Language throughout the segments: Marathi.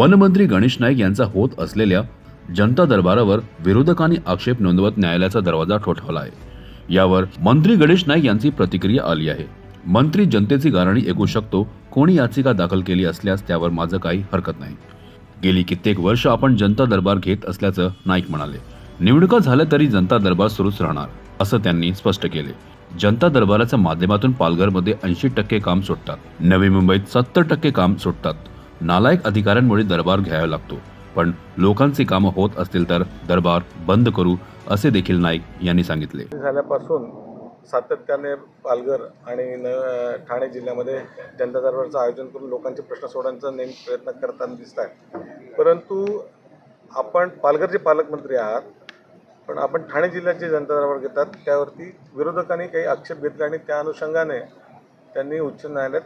वनमंत्री गणेश नाईक यांचा होत असलेल्या जनता दरबारावर विरोधकांनी आक्षेप नोंदवत न्यायालयाचा दरवाजा ठोठावला आहे. यावर मंत्री गणेश नाईक यांची प्रतिक्रिया आली आहे. मंत्री जनतेची गारणी ऐकू शकतो कोणी याचिका दाखल केली असल्यास त्यावर माझं काही हरकत नाही. गेली कित्येक वर्ष आपण जनता दरबार घेत असल्याचं नाईक म्हणाले. निवडणुका झाल्या तरी जनता दरबार सुरूच राहणार असं त्यांनी स्पष्ट केले. जनता दरबाराच्या माध्यमातून पालघरमध्ये ऐंशी टक्के काम सुटतात. नवी मुंबईत सत्तर टक्के काम सुटतात. नालायक अधिकाऱ्यांमुळे दरबार घ्यावा लागतो. पण लोकांची कामं होत असतील तर दरबार बंद करू असे देखील नाईक यांनी सांगितले. झाल्यापासून सातत्याने पालघर आणि न ठाणे जिल्ह्यामध्ये जनता दरबारचं आयोजन करून लोकांचे प्रश्न सोडवण्याचा नेहमी प्रयत्न करताना दिसत आहे परंतु आपण पालघरचे पालकमंत्री आहात पण आपण ठाणे जिल्ह्याचे जनता दरबार घेतात त्यावरती विरोधकांनी काही आक्षेप घेतले आणि त्या अनुषंगाने त्यांनी उच्च न्यायालयात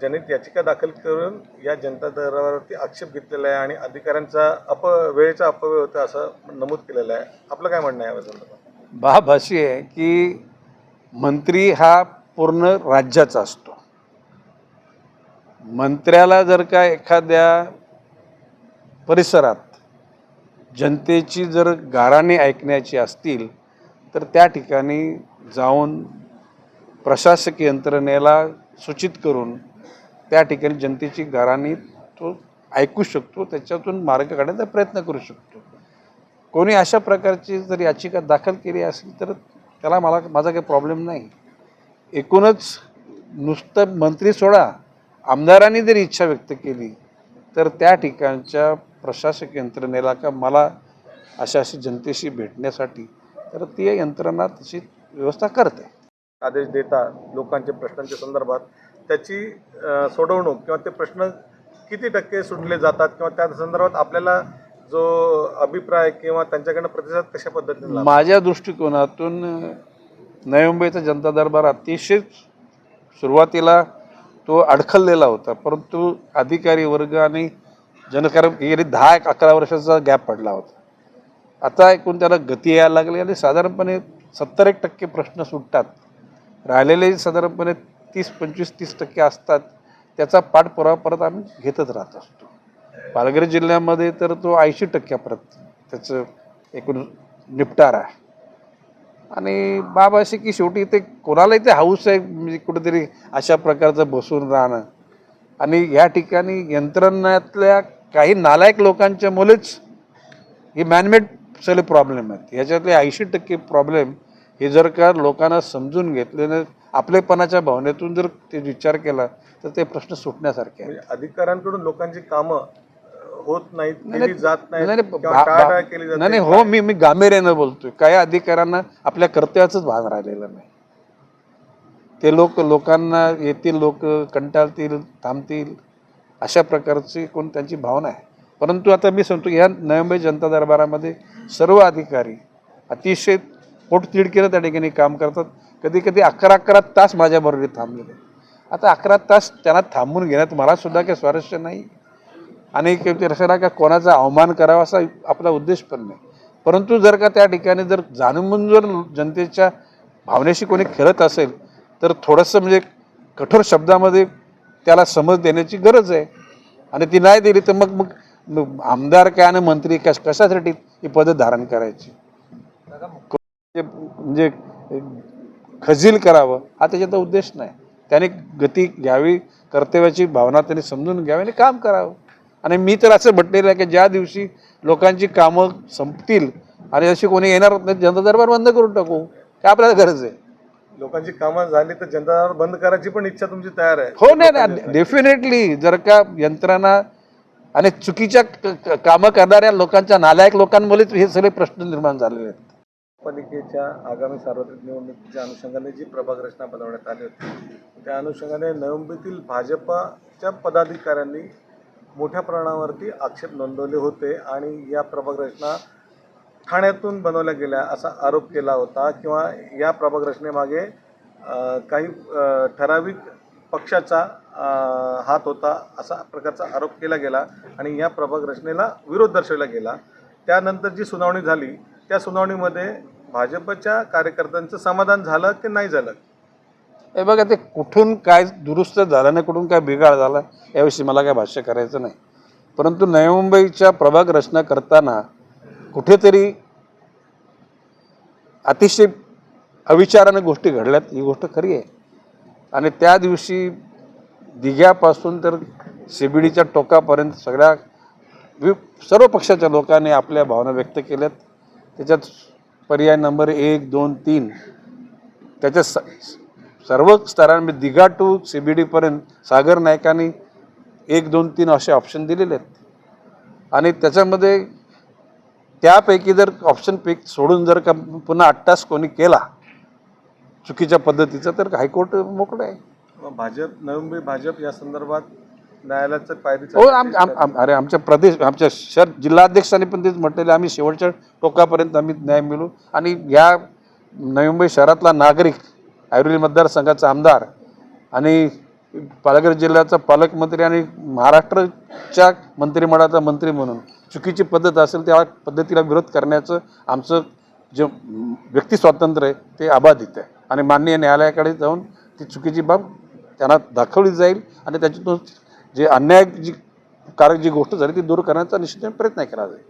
जनहित याचिका दाखल करून या जनता दरबारावरती आक्षेप घेतलेला आहे आणि अधिकाऱ्यांचा अप वेळेचा अपव्यय होता असं नमूद केलेलं आहे. आपलं काय म्हणणं आहे या संदर्भात? बाब अशी आहे की मंत्री हा पूर्ण राज्याचा असतो. मंत्र्याला जर का एखाद्या परिसरात जनतेची जर गाराणे ऐकण्याची असतील तर त्या ठिकाणी जाऊन प्रशासकीय यंत्रणेला सूचित करून त्या ठिकाणी जनतेची गाराणी तो ऐकू शकतो त्याच्यातून मार्ग काढायचा प्रयत्न करू शकतो. कोणी अशा प्रकारची जर याचिका दाखल केली असेल तर त्याला मला माझा काही प्रॉब्लेम नाही. एकूणच नुसतं मंत्री सोडा आमदारांनी जरी इच्छा व्यक्त केली तर त्या ठिकाणच्या प्रशासक यंत्रणेला का मला अशा अशी जनतेशी भेटण्यासाठी तर ती यंत्रणा तशी व्यवस्था करते. आदेश देता लोकांच्या प्रश्नांच्या संदर्भात त्याची सोडवणूक किंवा ते प्रश्न किती टक्के सुटले जातात किंवा त्या संदर्भात आपल्याला जो अभिप्राय किंवा त्यांच्याकडनं प्रतिसाद कशा पद्धतीने माझ्या दृष्टिकोनातून नवी मुंबईचा जनता दरबार अतिशय सुरुवातीला तो अडखललेला होता. परंतु अधिकारी वर्ग आणि जनकार्य गेली दहा एक अकरा वर्षाचा गॅप पडला होता. आता एकूण त्याला गती यायला लागली आणि साधारणपणे सत्तर एक टक्के प्रश्न सुटतात. राहिलेले साधारणपणे तीस पंचवीस तीस टक्के असतात. त्याचा पाठपुरावा परत आम्ही घेतच राहत असतो. पालघर जिल्ह्यामध्ये तर तो ऐंशी टक्क्यापर्यंत त्याचं एकूण निपटारा आहे. आणि बाब अशी की शेवटी ते कोणालाही ते हाऊस आहे म्हणजे कुठेतरी अशा प्रकारचं बसून राहणं. आणि या ठिकाणी यंत्रणातल्या काही नालायक लोकांच्या मुळेच हे मॅनमेड सगळे प्रॉब्लेम आहेत. ह्याच्यातले ऐंशी टक्के प्रॉब्लेम हे जर का लोकांना समजून घेतले आपलेपणाच्या भावनेतून जर ते विचार केला तर ते प्रश्न सुटण्यासारखे आहेत. म्हणजे अधिकाऱ्यांकडून लोकांची कामं होत नाहीत जात नाही, नाही, हो मी मी गांभीर्यानं बोलतोय. काही अधिकाऱ्यांना आपल्या कर्तव्याचंच भान राहिलेलं नाही. ते लोक लोकांना येतील लोक कंटाळतील थांबतील अशा प्रकारची कोण त्यांची भावना आहे. परंतु आता मी सांगतो ह्या नवी जनता दरबारामध्ये सर्व अधिकारी अतिशय पोटतिडकीनं त्या ठिकाणी काम करतात. कधी कधी अकरा अकरा तास माझ्याबरोबर थांबलेले. आता अकरा तास त्यांना थांबून घेण्यात मलासुद्धा काही स्वारस्य नाही. आणि रसायला का कोणाचा अवमान करावा असा आपला उद्देश पण नाही. परंतु जर का त्या ठिकाणी जर जाणून जर जनतेच्या भावनेशी कोणी खेळत असेल तर थोडंसं म्हणजे कठोर शब्दामध्ये त्याला समज देण्याची गरज आहे. आणि ती नाही दिली तर मग मग आमदार काय आणि मंत्री कश कशासाठी ही पदं धारण करायची? जे- म्हणजे खजील करावं हा त्याच्याचा उद्देश नाही. त्याने गती घ्यावी कर्तव्याची भावना त्याने समजून घ्यावी आणि काम करावं. आणि मी तर असं म्हटलेलं आहे की ज्या दिवशी लोकांची कामं संपतील आणि अशी कोणी येणार नाही जनता दरबार बंद करून टाकू. काय आपल्याला गरज आहे. लोकांची कामं झाली तर जनता दरबार बंद करायची पण इच्छा तुमची तयार आहे. हो नाही नाही डेफिनेटली जर का यंत्रणा आणि चुकीच्या कामं करणाऱ्या लोकांच्या नालायक लोकांमुळेच हे सगळे प्रश्न निर्माण झालेले आहेत. महापालिकेच्या आगामी सार्वत्रिक निवडणुकीच्या अनुषंगाने जी प्रभाग रचना बनवण्यात आली होती त्या अनुषंगाने नवी भाजपाच्या पदाधिकाऱ्यांनी मोठ्या प्रमाणावरती आक्षेप नोंदवले होते आणि या प्रभाग रचना ठाण्यातून बनवल्या गेल्या असा आरोप केला होता किंवा या प्रभाग रचनेमागे काही ठराविक पक्षाचा हात होता असा प्रकारचा आरोप केला गेला आणि या प्रभाग रचनेला विरोध दर्शवला गेला. त्यानंतर जी सुनावणी झाली त्या सुनावणीमध्ये भाजपच्या कार्यकर्त्यांचं समाधान झालं की नाही झालं? हे बघा ते कुठून काय दुरुस्त झालं नाही कुठून काय बिघाड झाला याविषयी मला काय भाष्य करायचं नाही. परंतु नवी मुंबईच्या प्रभाग रचना करताना कुठेतरी अतिशय अविचाराने गोष्टी घडल्यात. ही गोष्ट खरी आहे. आणि त्या दिवशी दिघ्यापासून तर शिबिडीच्या टोकापर्यंत सगळ्या वि सर्व पक्षाच्या लोकांनी आपल्या भावना व्यक्त केल्यात. त्याच्यात पर्याय नंबर एक दोन तीन. त्याच्या स सर्व स्तरांमध्ये दिघा टू सी बी डीपर्यंत सागर नायकांनी एक दोन तीन असे ऑप्शन दिलेले आहेत. आणि त्याच्यामध्ये त्यापैकी जर ऑप्शन पिक सोडून जर का पुन्हा आठ कोणी केला चुकीच्या पद्धतीचा तर हायकोर्ट मोकळं आहे. मग भाजप नवी मुंबई भाजप या संदर्भात न्यायालयाचं पायरी हो आम आम आम- अरे आमच्या प्रदेश आमच्या शहर जिल्हाध्यक्षांनी पण तेच म्हटलेलं आहे, आम्ही शेवटच्या टोकापर्यंत आम्ही न्याय मिळू. आणि या नवी मुंबई शहरातला नागरिक ऐरोली मतदारसंघाचा आमदार आणि पालघर जिल्ह्याचा पालकमंत्री आणि महाराष्ट्राच्या मंत्रिमंडळाचा मंत्री म्हणून चुकीची पद्धत असेल त्या पद्धतीला विरोध करण्याचं आमचं जे व्यक्ती स्वातंत्र्य आहे ते अबाधित आहे. आणि माननीय न्यायालयाकडे जाऊन ती चुकीची बाब त्यांना दाखवली जाईल आणि त्याच्यातून जे अन्याय जी कारक जी गोष्ट झाली ती दूर करण्याचा निश्चितपणे प्रयत्न केला जाईल.